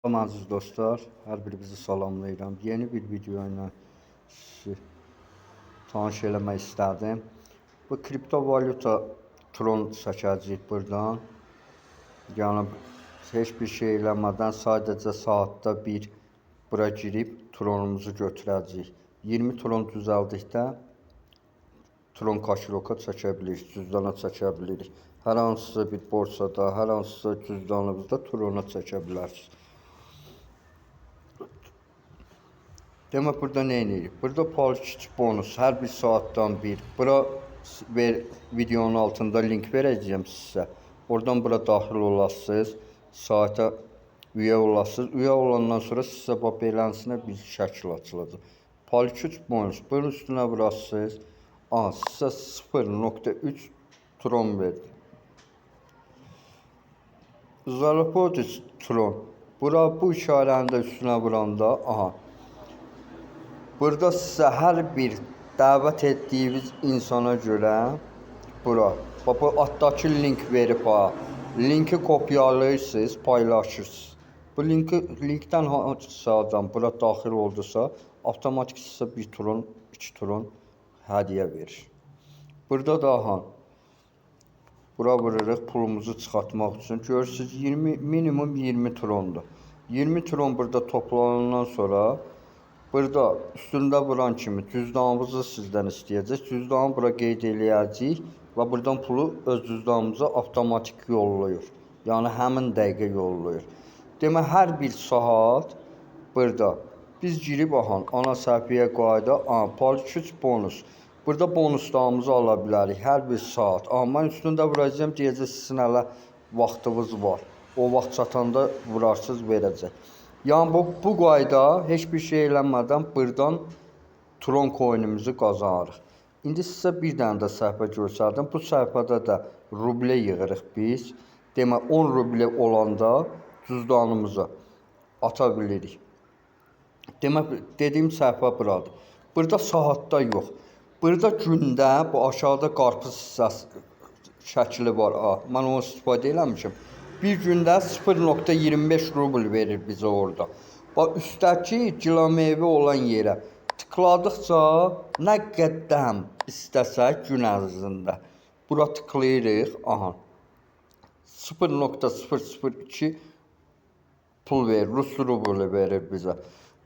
Salam aziz dostlar, hər birinizi salamlayıram. Yeni bir video ilə sizi tanış eləmək istədim. Bu kriptovalyuta tron çəkəcəyik buradan. Yəni heç bir şey eləmədən sadəcə saatda bir bura girib tronumuzu götürəcəyik. 20 tron düzəldikdə tron kaşiroka çəkə bilirik, cüzdana çəkə bilirik. Hər hansısa bir borsada, hər hansısa cüzdanınızda trona çəkə bilərsiniz. Demek burada ne edirik? Burada poliçiç bonus her bir saattan bir. Bura ver, videonun altında link verəcəyəm sizə. Oradan bura daxil olasınız. Saata üye olasınız. Üye olandan sonra sizə bax beləsinə bir şəkil açılacaq. Poliçiç bonus. Bunun üstünə vurasınız. Aha, sizə 0.3 tron verdi. Zalopodis tron. Bura bu işarənin də üstünə vuranda, aha, Burada sizə hər bir dəvət etdiyiniz insana görə bura bax bu altdakı link verib ha. Linki kopyalayırsınız, paylaşırsınız. Bu linki linkdən hansısa adam bura daxil oldusa, avtomatik sizə bir tron, iki tron hədiyyə verir. Burada da ha Bura vururuq pulumuzu çıxartmaq üçün. Görürsüz 20 minimum 20 trondur. 20 tron burada toplanandan sonra Burada üstündə vuran kimi cüzdanımızı sizdən istəyəcək. Cüzdanı bura qeyd eləyəcəyik və buradan pulu öz cüzdanımıza avtomatik yollayır. Yəni həmin dəqiqə yollayır. Demək hər bir saat burada biz girib ahan ana səhifəyə qayda, a poliçiç bonus. Burada bonuslarımızı ala bilərik hər bir saat. Amma mən üstündə vuracağam deyəcək sizin hələ vaxtınız var. O vaxt çatanda vurarsız verəcək. Yəni bu, bu qayda heç bir şey eləmədən buradan Tron coinimizi qazanırıq. İndi sizə bir dənə də səhifə göstərdim. Bu səhifədə də ruble yığırıq biz. Demək 10 ruble olanda cüzdanımıza ata bilirik. Demək dediyim səhifə buradır. Burada saatda yox. Burada gündə bu aşağıda qarpız hissəsi şəkli var. A, mən onu istifadə eləmişəm. Bir gündə 0.25 rubl verir bizə orada. Bax üstdəki gilameyvə olan yerə tıkladıqca nə qədəm istəsək gün ərzində bura tıklayırıq. Aha. 0.002 pul verir, Rus rublu verir bizə.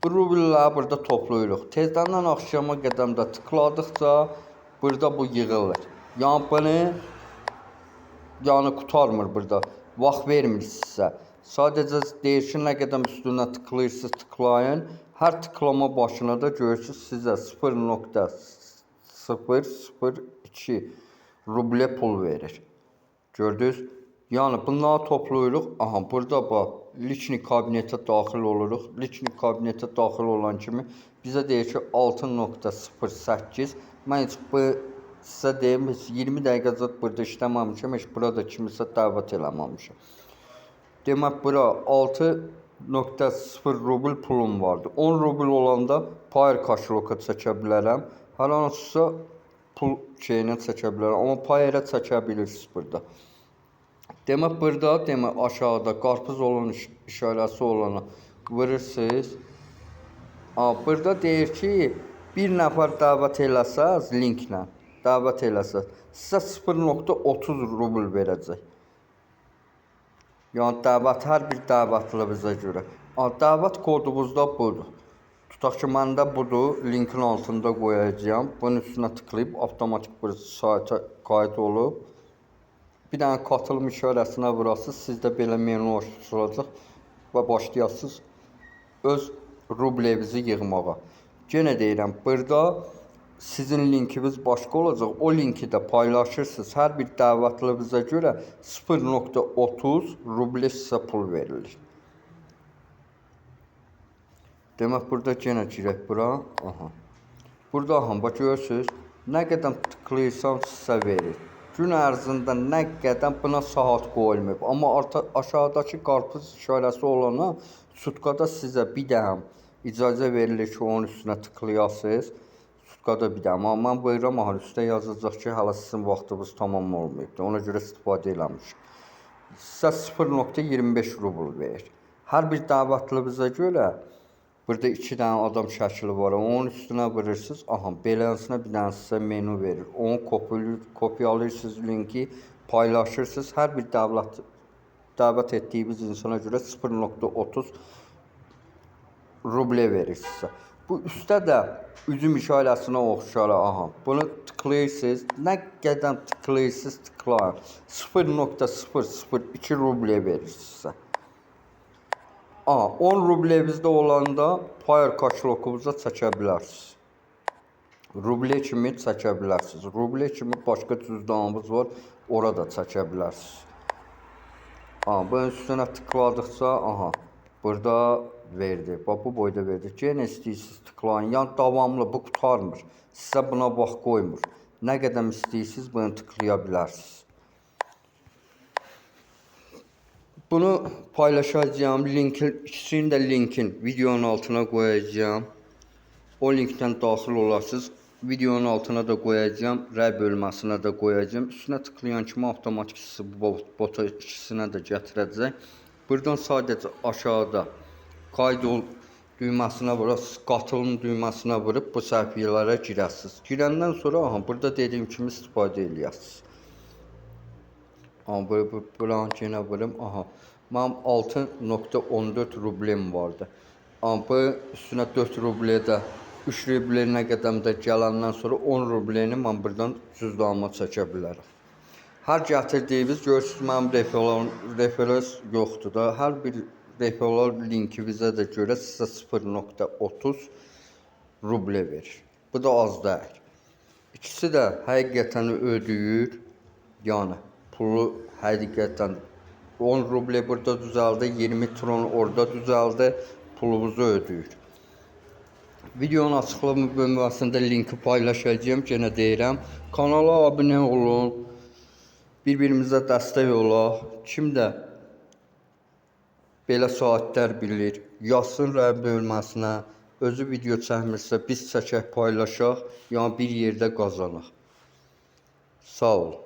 Bu rublləri burada toplayırıq. Tezdən axşama qədər də tıkladıqca burada bu yığılır. Yəni bunu yəni qutarmır burada. Vaxt vermir sizə. Sadəcə deyir ki, qədər üstünə tıklayırsınız, tıklayın. Hər tıklama başına da görürsüz sizə 0.002 ruble pul verir. Gördünüz? Yəni bunları toplayırıq. Aha, burada bax, lichnik kabinetə daxil oluruq. Lichnik kabinetə daxil olan kimi bizə deyir ki, 6.08. Mən heç bu sizə deyim, heç 20 dəqiqə zət burada işləməmişəm, heç burada kimisə dəvət eləməmişəm. Demək bura 6.0 rubl pulum vardı. 10 rubl olanda Payer kaşloka çəkə bilərəm. Hər hansısa pul şeyinə çəkə bilərəm, amma Payerə çəkə bilirsiniz burada. Demək burada, demək aşağıda qarpız olan iş işarəsi olana vurursunuz. A, burada deyir ki, bir nəfər dəvət eləsəz linklə, dəvət eləsəz, sizə 0.30 rubl verəcək. Yəni dəvət hər bir dəvətliyinizə görə. Dəvət kodumuz da budur. Tutaq ki, məndə budur, linkin altında qoyacağam. Bunun üstünə tıklayıb avtomatik bir sayta qayd olub. Bir dənə katılım işarəsinə vurasınız, sizdə belə menu açılacaq və başlayasınız öz rublenizi yığmağa. Yenə deyirəm, burada sizin linkiniz başqa olacaq. O linki də paylaşırsınız. Hər bir dəvətliyinizə görə 0.30 ruble sizə pul verilir. Demək burada yenə girək bura. Aha. Burada aha bax görürsüz, nə qədər tıklayırsam sizə verir. Gün ərzində nə qədər buna saat qoyulmayıb. Amma aşağıdakı qarpız işarəsi olana sutkada sizə bir dəm icazə verilir ki, onun üstünə tıklayasınız. Sutkada bir dəm. Amma mən buyuram, aha, üstə yazacaq ki, hələ sizin vaxtınız tamam olmayıbdır. Ona görə istifadə eləmişik. Sizə 0.25 rubl verir. Hər bir davetlimize göre burada iki tane adam şəkli var. Onun üstüne vurursuz. Aha, beləsinə bir dənə sizə menü verir. Onu kopyalay- kopyalayırsınız linki, paylaşırsınız. Hər bir davlat davet ettiğimiz insana göre 0.30 ruble verir. Bu üstdə də üzüm işarəsinə oxşar. Aha. Bunu tıklayırsınız. Nə qədər tıklayırsınız, tıklayın. 0.002 ruble verir sizə. Aha, 10 rublevizdə olanda Fire kaşlokunuza çəkə bilərsiniz. Ruble kimi çəkə bilərsiniz. Ruble kimi başqa cüzdanımız var, orada çəkə bilərsiniz. Aha, bunun üstüne tıkladıkça aha burada verdi. Bax bu boyda verdi. Yenə istəyirsiniz tıklayın. Yəni davamlı bu qurtarmır. Sizə buna vaxt qoymur. Nə qədər istəyirsiniz bunu tıklaya bilərsiniz. Bunu paylaşacağım. Linkin, ikisini de linkin videonun altına koyacağım. O linkten daxil olarsınız. Videonun altına da koyacağım. Rəy bölməsinə də koyacağım. Üstünə tıklayan kimi avtomatik sizi bu bot- bota ikisinə də gətirəcək. Buradan sadəcə aşağıda kaydol düyməsinə vurasınız, qatılım düyməsinə vurub bu səhifələrə girəsiniz. Girəndən sonra aha burada dediyim kimi istifadə eləyəsiniz. Böyle bu blankine vurum. Aha. Mənim 6.14 rublim vardı. Ama bu üstünə 4 rublə də 3 rublə nə qədəmdə gələndən sonra 10 rubleni mən buradan cüzdanıma çəkə bilərəm. Hər gətirdiyiniz görürsüz mənim referal referans yoxdur da. Hər bir referal linki bizə də görə sizə 0.30 ruble verir. Bu da az deyil. İkisi də həqiqətən ödəyir. Yəni pulu həqiqətən 10 ruble burada düzəldi, 20 tron orada düzəldi, pulunuzu ödəyir. Videonun açıqlama bölməsində linki paylaşacağım, yenə deyirəm. Kanala abunə olun. Bir-birimizə dəstək olaq. Kim də belə saatlər bilir, yazsın rəy bölməsinə. Özü video çəkmirsə biz çəkək, paylaşaq, yəni bir yerdə qazanaq. Sağ olun.